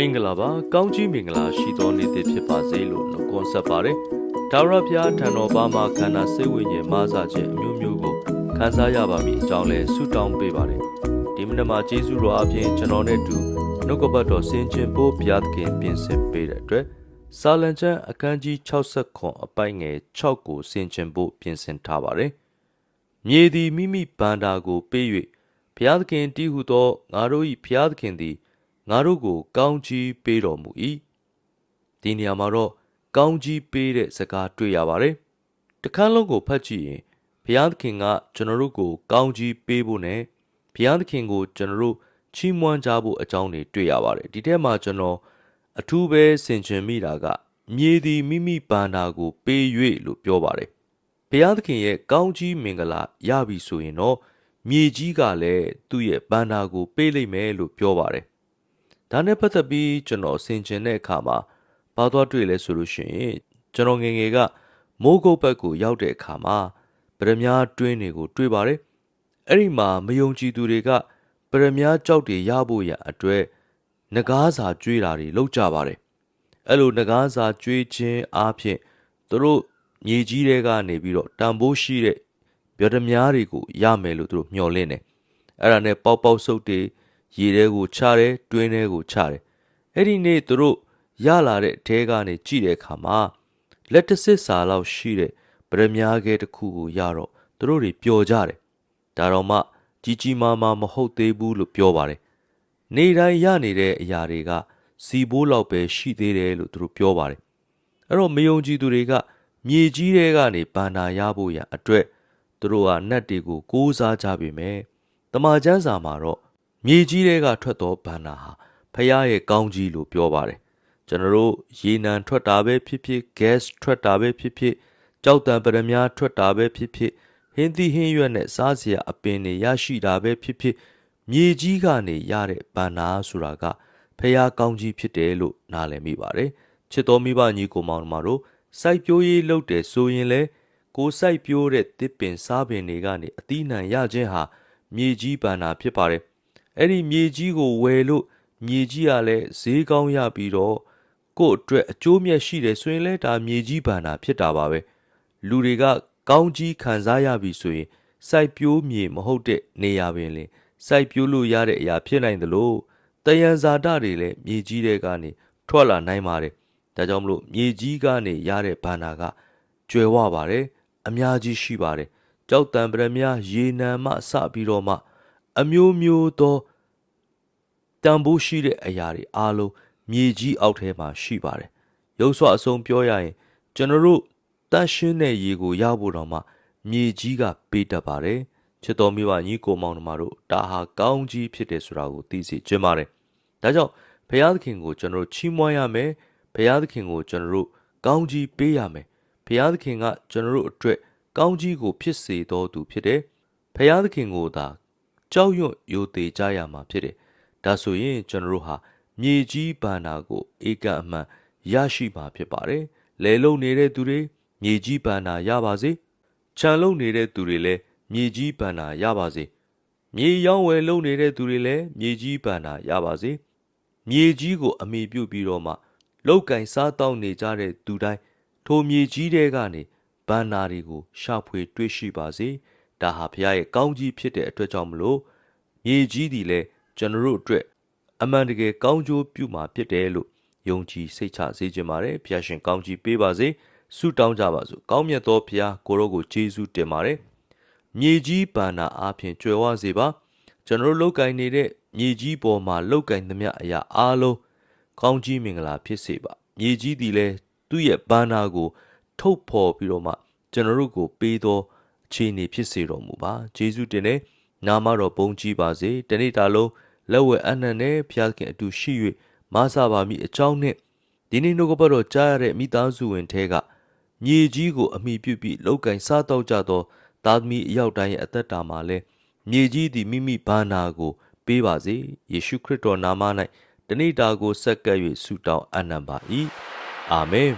မင်္ဂလာပါကောင်းကြီးမင်္ဂလာရှိသောနေ့တစ်ဖြစ်ပါစေလို့နှုတ်ခွန်းဆက်ပါတယ်ဒါဝရဘုရားထံတော်ဘာမှာခန္ဓာစိတ်ဝိညာဉ်မာစာခြင်းအမျိုးမျိုးကိုခံစားရပါမည်အကြောင်းလဲဆုတောင်းပေးပါတယ်ဒီမနက်မှာယေရှုတော်အပြင်ကျွန်တော်နဲ့တူနှုတ်ကပတ်တော်ဆင်ခြင်ဖို့ဘုရားသခင်ပြင်ဆင်ပေးတဲ့အတွက်စာလံကျမ်းအခန်းကြီး60ခွန်အပိုင်ငယ်6ကိုဆင်ခြင်ဖို့ပြင်ဆင်ထားပါတယ်မြေသည်မိမိဗန္တာကိုပေး၍ဘုရားသခင်တည်ဟုသောငါတို့၏ဘုရားသခင်သည် ငါတို့ကို ကောင်းချီးပေးတော်မူ၏ဒီနေရာမှာတော့ကောင်းချီးပေးတဲ့စကားတွေ့ရပါတယ်တခန်းလုံးကိုဖတ်ကြည့်ရင်ဘုရားသခင်ကကျွန်တော်တို့ကို ကောင်းချီးပေးဖို့နဲ့ဘုရားသခင်ကိုကျွန်တော်တို့ချီးမွမ်းကြဖို့အကြောင်းတွေတွေ့ရပါတယ်ဒီထဲမှာကျွန်တော်အထူးပဲဆင်ခြင်မိတာက မြေသည်မိမိဗန္တာကို ပေး၍လို့ပြောပါတယ်ဘုရားသခင်ရဲ့ကောင်းကြီးမင်္ဂလာရပြီဆိုရင်တော့မြေကြီးကလည်းသူ့ရဲ့ဗန္တာကို ပေးလိုက်မယ်လို့ပြောပါတယ် ဒါနဲ့ပတ်သက်ပြီးကျွန်တော်ဆင်ခြင်တဲ့အခါမှာဘာသွားတွေ့လဲဆိုလို့ရှိရင်ကျွန်တော်ငငယ်ကမိုးကုတ်ဘက်ကိုရောက်တဲ့အခါမှာပရမညာတွင်းတွေကိုတွေ့ပါတယ်အဲ့ဒီမှာမယုံကြည်သူတွေကပရမညာကြောက်တွေရဖို့ရအတွက်ငကားစာကြွေးတာတွေလုပ်ကြပါတယ်အဲ့လိုငကားစာကြွေးခြင်းအားဖြင့်သူတို့ညီကြီးတွေကနေပြီးတော့တန်ဖိုးရှိတဲ့ဗျော်ဓမားတွေကိုရမယ်လို့သူတို့မျှော်လင့်တယ်အဲ့ဒါနဲ့ပေါက်ပေါက်ဆုပ်တွေ ရေထဲကိုချတယ်တွင်းထဲကိုချတယ်အဲ့ဒီနေ့သူတို့ရလာတဲ့အဲကနေကြည့်တဲ့အခါမှာလက်တဆစ်စာလောက်ရှိတဲ့ဗရမ ्या ကဲတစ်ခုကိုရတော့သူတို့တွေပျော်ကြတယ်ဒါတော့မှကြီးကြီးမားမားမဟုတ်သေးဘူးလို့ပြောပါတယ်နေတိုင်းရနေတဲ့အရာတွေကစီဘိုးလောက်ပဲရှိသေးတယ်လို့သူတို့ပြောပါတယ်အဲ့တော့မယုံကြည်သူတွေကမြေကြီးတွေကနေဗန္နာရဖို့ရန်အတွက်သူတို့ကနတ်တွေကိုကိုးစားကြပေမဲ့တမန်ကျမ်းစာမှာတော့ မြေကြီးတွေကထွက်သောဗန္နာဟာဖះရဲ့ကောင်းကြီးလို့ပြောပါတယ်ကျွန်တော်တို့ရေနံထွက်တာပဲဖြစ်ဖြစ် gas ထွက်တာပဲဖြစ်ဖြစ်ကြောက်တံပရမ ्या ထွက်တာပဲဖြစ်ဖြစ်ဟင်းသီးဟင်းရွက်နဲ့စားစရာအပင်တွေရရှိတာပဲဖြစ်ဖြစ်မြေကြီးကနေရတဲ့ဗန္နာဆိုတာကဖះကောင်းကြီးဖြစ်တယ်လို့နားလည်မိပါတယ်ချစ်တော်မိဘညီကိုမောင်တို့တို့စိုက်ပျိုးရေးလုပ်တယ်ဆိုရင်လေကိုယ်စိုက်ပျိုးတဲ့တစ်ပင်စားပင်တွေကနေအသီးနှံရခြင်းဟာမြေကြီးဗန္နာဖြစ်ပါတယ် အဲ့ဒီမြေကြီးကိုဝယ်လို့မြေကြီးကလည်းဈေးကောင်းရပြီးတော့ကို့အတွက်အကျိုးမြတ်ရှိတယ်ဆိုရင်လည်းဒါမြေကြီးဗန္နာဖြစ်တာပါပဲလူတွေကကောင်းကြီးခံစားရပြီဆိုရင်စိုက်ပျိုးမြေမဟုတ်တဲ့နေရာပင်လေစိုက်ပျိုးလို့ရတဲ့အရာဖြစ်နိုင်တယ်လို့တယံဇာတတွေလည်းမြေကြီးတွေကနေထွက်လာနိုင်ပါတယ်ဒါကြောင့်မလို့မြေကြီးကနေရတဲ့ဘန္နာကကျွယ်ဝပါတယ်အများကြီးရှိပါတယ်ကြောက်တံပရမရေနံမှစပြီးတော့မှ အမျိုးမျိုးသောတန်ဖိုးရှိတဲ့အရာတွေအားလုံးမြေကြီးအောက်ထဲမှာရှိပါတယ်ရုပ်ဆွအဆုံးပြောရရင် ကျွန်တော်တို့တန့်ရှင်းတဲ့ရေကိုရဖို့တော့မှမြေကြီးကပေးတတ်ပါတယ်ချစ်တော်မိဘညီကိုမောင်နှမတို့ဒါဟာကောင်းကြီးဖြစ်တယ်ဆိုတာကိုသိစေချင်ပါတယ်ဒါကြောင့်ဘုရားသခင်ကိုကျွန်တော်တို့ချီးမွမ်းရမယ်ဘုရားသခင်ကိုကျွန်တော်တို့ကောင်းကြီးပေးရမယ်ဘုရားသခင်ကကျွန်တော်တို့အတွက်ကောင်းကြီးကိုဖြစ်စေတော်သူဖြစ်တယ်ဘုရားသခင်ကိုသာ ကြောက်ရွံ့ယိုသေးကြရမှာဖြစ်တယ်ဒါဆိုရင်ကျွန်တော်တို့ဟာမြေကြီးဘာနာကိုဧကအမှန်ရရှိမှာဖြစ်ပါတယ်လဲလုံနေတဲ့သူတွေမြေကြီးဘာနာရပါစေခြံလုံနေတဲ့သူတွေလည်းမြေကြီးဘာနာရပါစေမြေရောင်းဝယ်လုံနေတဲ့သူတွေလည်းမြေကြီးဘာနာရပါစေမြေကြီးကိုအမိပြုတ်ပြီးတော့မှလောက်ကင်စားတောင်းနေကြတဲ့သူတိုင်းထိုမြေကြီးတဲကနေဘန္နာတွေကိုရှာဖွေတွေ့ရှိပါစေ ဒါဟာဘုရားရဲ့ကောင်းကြီးဖြစ်တဲ့အတွက်ကြောင့်မလို့မြေကြီးသည်လည်းကျွန်တော်တို့အတွက်အမှန်တကယ်ကောင်းကျိုးပြုမှာဖြစ်တယ်လို့ယုံကြည်စိတ်ချစေခြင်းပါတယ်ဘုရားရှင်ကောင်းကြီးပေးပါစေဆုတောင်းကြပါစို့ကောင်းမြတ်သောဘုရားကိုရောကိုယေရှုတင်ပါတယ်မြေကြီးဘာနာအားဖြင့်ကြွယ်ဝစေပါကျွန်တော်တို့လောက်ကင်နေတဲ့မြေကြီးပေါ်မှာလောက်ကင်သမျှအရာအားလုံးကောင်းကြီးမင်္ဂလာဖြစ်စေပါမြေကြီးသည်လည်းသူ့ရဲ့ဘာနာကို ထုတ်ဖော်ပြီးတော့မှကျွန်တော်တို့ကိုပေးသော အခြေအနေဖြစ်စေတော်မူပါယေရှုတင်တဲ့နာမတော်ဘုန်းကြီးပါစေတနေ့တာလုံးလက်ဝဲအနှံ့နဲ့ဖျားခင်အတူရှိ၍မဆပါမိအကြောင်းနဲ့ဒီနေ့နှုတ်ကပတ်တော်ကြားရတဲ့မိသားစုဝင်ထဲကမြေကြီးကိုအမိပြုပြီးလောက်ကင်စားတော့ကြသောသားသမီးအယောက်တိုင်းရဲ့အသက်တာမှာလဲမြေကြီးသည်မိမိဘာနာကို ပေးပါစေယေရှုခရစ်တော်နာမ၌တနေ့တာကိုဆက်ကပ်၍ဆုတောင်းအနံပါ၏အာမင်